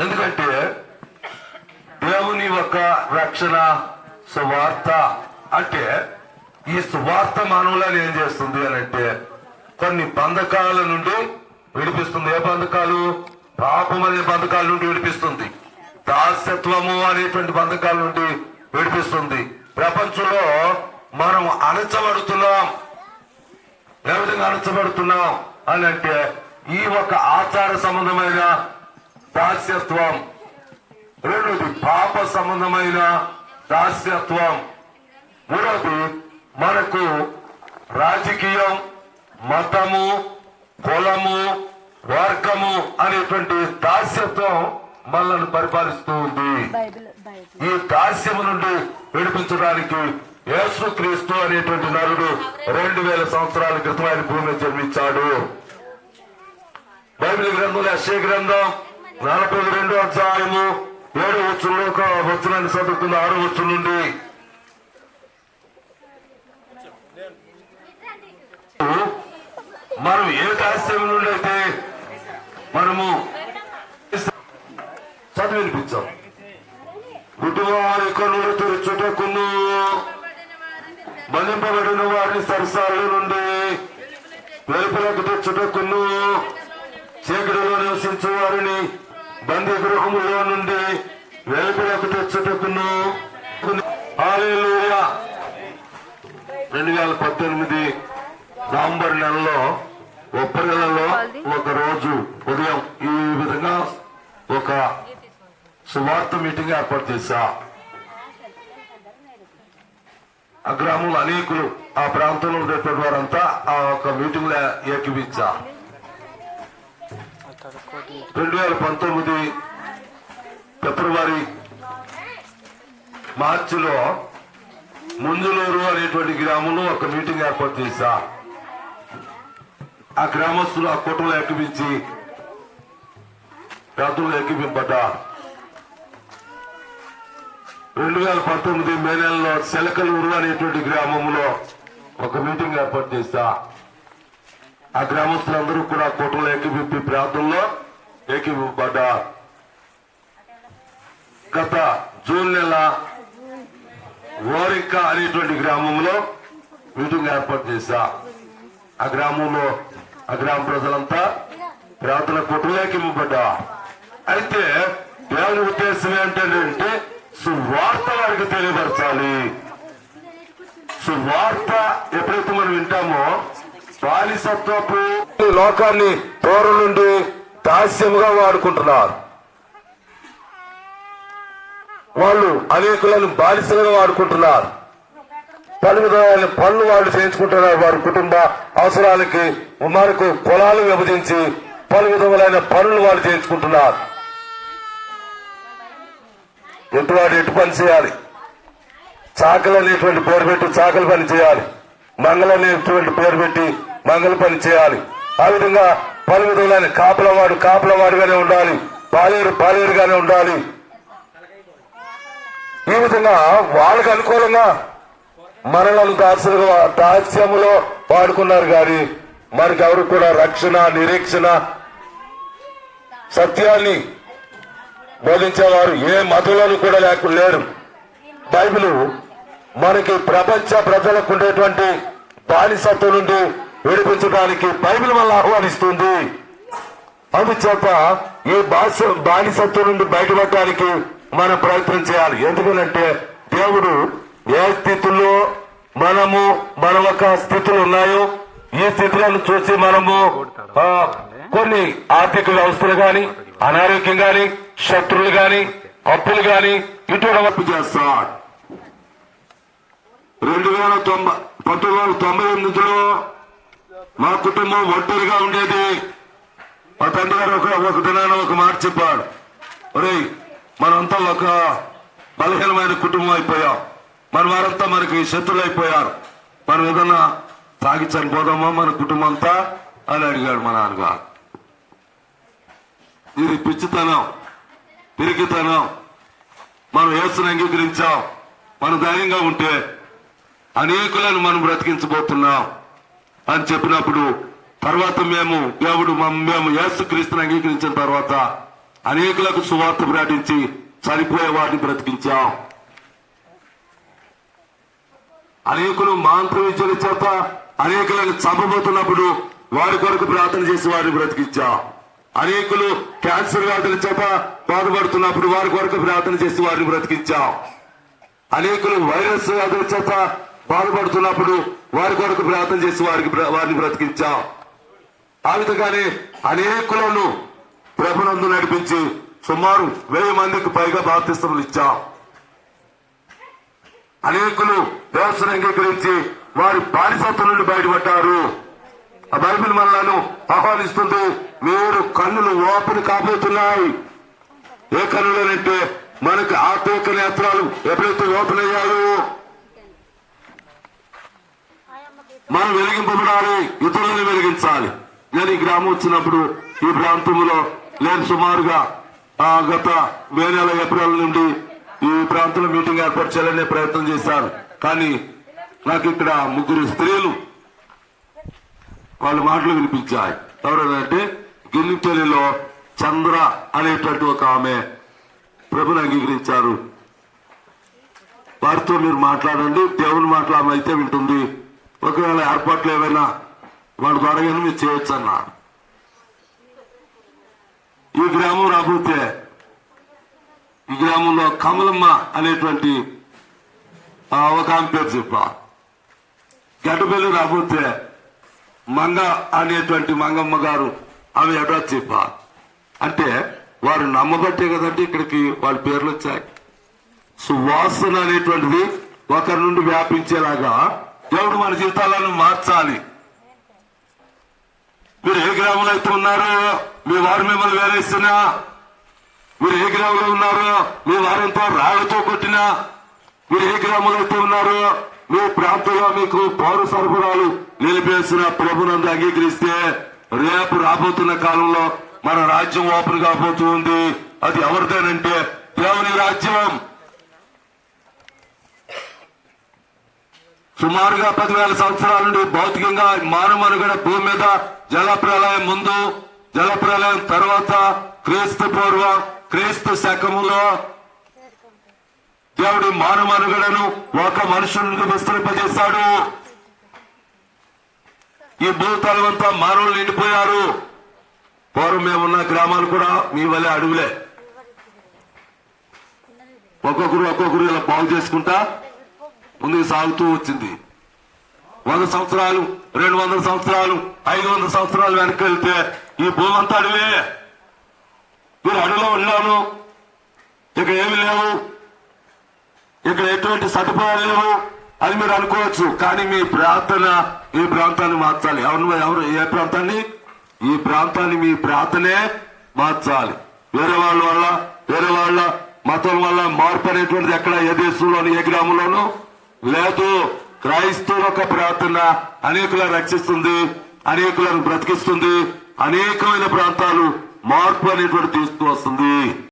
ఎందుకంటే దేవుని యొక్క రక్షణ సువార్త అంటే ఈ సువార్త మానవులను ఏం చేస్తుంది అని అంటే కొన్ని బంధకాల నుండి విడిపిస్తుంది. ఏ బంధకాలు? పాపం అనే బంధకాల నుండి విడిపిస్తుంది. దాస్యత్వము అనేటువంటి బంధకాల నుండి విడిపిస్తుంది. ప్రపంచంలో మనం అణచబడుతున్నాం. ఏ విధంగా అణచబడుతున్నాం అని అంటే ఈ ఒక ఆచార సంబంధమైన దాస్యత్వం. రెండోది పాప సంబంధమైన దాస్యత్వం. మూడవది మనకు రాజకీయం మతము కులము వర్గము అనేటువంటి దాస్యత్వం మనల్ని పరిపాలిస్తూ ఉంది. ఈ దాస్యము నుండి విడిపించడానికి యేసు క్రీస్తు అనేటువంటి నరుడు రెండు వేల సంవత్సరాల క్రితం ఆయన భూమి జన్మించాడు. బైబిల్ గ్రంథంలో అశ్వ గ్రంథం నలభై రెండో అధ్యాయము ఏడు వచ్చుల్లో ఒక వచనాన్ని చదువుతుంది ఆరు వచ్చు నుండి. మనం ఏ దాస్యం నుండి అయితే మనము చదివి వినిపించాం. గుడ్డువారి కన్నులు తెరుచుటకును బంధింపబడిన వారిని సరసాల నుండి వెలుపలకు తెచ్చుటకును చీకటిలో నివసించే వారిని బందీ గృహములో నుండి వెలుపలకు తెచ్చుటకును రెండు వేల పద్దెనిమిది నవంబర్ నెలలో ఒప్పరిలలో ఒక రోజు ఉదయం ఈ విధంగా ఒక సువార్త మీటింగ్ ఏర్పాటు చేశా. ఆ గ్రామంలో అనేకులు ఆ ప్రాంతంలో ఉండేటువంటి వారంతా ఆ ఒక మీటింగ్లో ఏకీపించా రెండు వేల పంతొమ్మిది ఫిబ్రవరి మార్చిలో ముందులూరు అనేటువంటి గ్రామంలో ఒక మీటింగ్ ఏర్పాటు చేశా. ఆ గ్రామస్తులు ఆ కుటుంబం ఎక్కిపించి రాత్రులు ఎక్కిపింపట రెండు వేల పంతొమ్మిది మే నెలలో సెలకలూరు అనేటువంటి గ్రామంలో ఒక మీటింగ్ ఏర్పాటు చేశా. ఆ గ్రామస్తులందరూ కూడా కుటుంబం ఏకీపింపి ప్రాంతంలో ఏకీపింపడ్డా గత జూన్ నెల ఓరిక్క అనేటువంటి గ్రామంలో మీటింగ్ ఏర్పాటు చేశా. ఆ గ్రామంలో ఆ గ్రామ ప్రజలంతా ప్రార్థన కుటుంబలేకి ఇవ్వబడ్డా అయితే దేవుని ఉద్దేశం ఏంటంటే సువార్త వారికి తెలియపరచాలి. సువార్త ఎప్పుడైతే మనం వింటామో బాలిసత్వపు లోకాన్ని దూరం నుండి దాస్యముగా వాడుకుంటున్నారు. వాళ్ళు అనేకులను బాలిసలుగా వాడుకుంటున్నారు. పలు విధమైన పనులు వాళ్ళు చేయించుకుంటున్నారు. వారి కుటుంబ అవసరాలకి మనకు పొలాలు విభజించి పలు విధములైన పనులు వాళ్ళు చేయించుకుంటున్నారు. ఎటువాడు ఎటు పని చేయాలి? చాకలు అనేటువంటి పేరు పెట్టి చాకలి పని చేయాలి. మంగళ అనేటువంటి పేరు పెట్టి మంగళ పని చేయాలి. ఆ విధంగా పలు విధములైన కాపలవాడు కాపలవాడుగానే ఉండాలి. పాలేరు పాలేరుగానే ఉండాలి. ఈ విధంగా వాళ్ళకు అనుకూలంగా మనలను దాసులుగా దాస్యములో వాడుకున్నారు కానీ మనకి ఎవరు కూడా రక్షణ నిరీక్షణ సత్యాన్ని బోధించేవారు ఏ మతంలోనూ కూడా లేకుండా లేరు. బైబిల్ మనకి ప్రపంచ ప్రజలకు ఉండేటువంటి బానిసత్వం నుండి విడిపించడానికి బైబిల్ వల్ల ఆహ్వానిస్తుంది. అందుచేత ఈ బాస బానిసత్వం నుండి బయటపడటానికి మనం ప్రయత్నం చేయాలి. ఎందుకనంటే దేవుడు ఏ స్థితిలో మనము మన యొక్క స్థితులు ఉన్నాయో ఈ స్థితులను చూసి మనము కొన్ని ఆర్థిక వ్యవస్థలు గాని అనారోగ్యం గాని శత్రువులు గాని అప్పులు గాని ఇటువంటి చేస్తాడు రెండు వేల తొంభై పంతొమ్మిది వందల తొంభై ఎనిమిదిలో మా కుటుంబం ఒంటరిగా ఉండేది. మా తండ్రి గారు ఒక ఒక దినాన ఒక మాట చెప్పాడు. ఒరేయ్ మనంతా ఒక బలహీనమైన కుటుంబం అయిపోయాం. మన వారంతా మనకి శత్రులు అయిపోయారు. మనం ఏదన్నా తాగి చనిపోదామా మన కుటుంబం అంతా అని అడిగాడు మా నాన్నగారు. ఇది పిచ్చితనం పిరికితనం. మనం యేసుని అంగీకరించాం. మనం ధైర్యంగా ఉంటే అనేకులను మనం బ్రతికించబోతున్నాం. అని చెప్పినప్పుడు తర్వాత మేము దేవుడు మేము యేసు క్రీస్తుని అంగీకరించిన తర్వాత అనేకులకు సువార్త ప్రకటించి చనిపోయే వాటిని బ్రతికించాం. అనేకులు మాంత్ర విద్యల చేత అనేకులను చంపబోతున్నప్పుడు వారి కొరకు ప్రార్థన చేసి వారిని బ్రతికించాం. అనేకులు క్యాన్సర్ వ్యాధుల చేత బాధపడుతున్నప్పుడు వారి కొరకు ప్రార్థన చేసి వారిని బ్రతికించాం. అనేకులు వైరస్ వ్యాధుల చేత బాధపడుతున్నప్పుడు వారి కొరకు ప్రార్థన చేసి వారికి వారిని బ్రతికించాం. ఆ విధంగానే అనేకులను ప్రభునందు నడిపించి సుమారు వెయ్యి మందికి పైగా బాప్తిస్తములు ఇచ్చాం. అనేకులు వ్యవస్థను అంగీకరించి వారి బానిసత్వం నుండి బయటపడ్డారు. ఆ బైబిల్ మనలను ఆహ్వానిస్తుంది మీరు కన్నులు ఓపెన్ కాబోతున్నాయి. ఏ కన్నులనంటే మనకి ఆత్మీయ నేత్రాలు ఎప్పుడైతే ఓపెన్ అయ్యాయో మనం వెలిగింపబడాలి ఇతరులను వెలిగించాలి. నేను ఈ గ్రామం వచ్చినప్పుడు ఈ ప్రాంతంలో నేను సుమారుగా గత మే నెల ఏప్రిల్ నుండి ఈ ప్రాంతంలో మీటింగ్ ఏర్పాటు చేయాలనే ప్రయత్నం చేశాను. కానీ నాకు ఇక్కడ ముగ్గురు స్త్రీలు వాళ్ళ మాటలు వినిపించాయి. ఎవరంటే గిల్లిపల్లిలో చంద్ర అనేటువంటి ఒక ఆమె ప్రభుని అంగీకరించారు. వారితో మీరు మాట్లాడండి దేవుని మాట్లాడమైతే వింటుంది. ఒకవేళ ఏర్పాట్లు ఏమైనా వాడు ద్వారా మీరు చేయొచ్చు అన్నా. ఈ గ్రామం రాబోతే ఈ గ్రామంలో కమలమ్మ అనేటువంటి ఒక ఆమె పేరు చెప్పా. గడ్డపల్లి రాబోతే మంగ అనేటువంటి మంగమ్మ గారు ఆమె అడ్రస్ చెప్పా. అంటే వారు నమ్మబట్టే కదండి ఇక్కడికి వాళ్ళ పేర్లు వచ్చాయి. సువాసన అనేటువంటిది ఒకరి నుండి వ్యాపించేలాగా దేవుడు మన జీవితాలను మార్చాలి? మీరు ఏ గ్రామంలో అయితే ఉన్నారో మీ వారు మిమ్మల్ని వేరేస్తున్నా మీరు ఏ గ్రామంలో ఉన్నారో మీ వారంతో రాళ్ళతో కొట్టినా మీరు ఏ గ్రామంలో అయితే ఉన్నారో మీ ప్రాంతంలో మీకు పౌర సరఫరాలు నిలిపేసిన ప్రభునందు అంగీకరిస్తే రేపు రాబోతున్న కాలంలో మన రాజ్యం ఓపెన్ కాబోతుంది అది ఎవరిదేనంటే దేవుని రాజ్యం. సుమారుగా పదివేల సంవత్సరాల నుండి భౌతికంగా మానవనుగడ భూమి మీద జల ప్రళయం ముందు జల ప్రళయం తర్వాత క్రీస్తు పూర్వం క్రీస్తు శకములో దేవుడి మానవనుగడను ఒక మనుషునికి విస్తరింపజేశాడు. ఈ భూతలమంతా మానవులు నిండిపోయారు. పూర్వం మేమున్న గ్రామాలు కూడా మీ వల్ల అడవులే. ఒక్కొక్కరు ఒక్కొక్కరు ఇలా బాగు చేసుకుంటా ముందుకు సాగుతూ వచ్చింది. వంద సంవత్సరాలు రెండు వందల సంవత్సరాలు ఐదు వందల సంవత్సరాలు వెనక్కి వెళ్తే ఈ భూమి అంతా అడవే మీరు అడవిలో ఉన్నాను. ఇక ఏమి లేవు. ఇక్కడ ఎటువంటి సదుపాయాలు లేవు అని మీరు అనుకోవచ్చు. కానీ మీ ప్రార్థన ఈ ప్రాంతాన్ని మార్చాలి. ఎవరు ఎవరు ఏ ప్రాంతాన్ని? ఈ ప్రాంతాన్ని మీ ప్రార్థనే మార్చాలి. వేరే వాళ్ళ వల్ల వేరే వాళ్ళ మతం వల్ల మార్పు అనేటువంటిది ఎక్కడ? ఏ దేశంలోను ఏ గ్రామంలోనూ లేదు క్రైస్తవ యొక్క ప్రార్థన అనేకులను రక్షిస్తుంది అనేకులను బ్రతికిస్తుంది అనేకమైన ప్రాంతాలు మార్పు అనేటువంటి తీసుకువస్తుంది.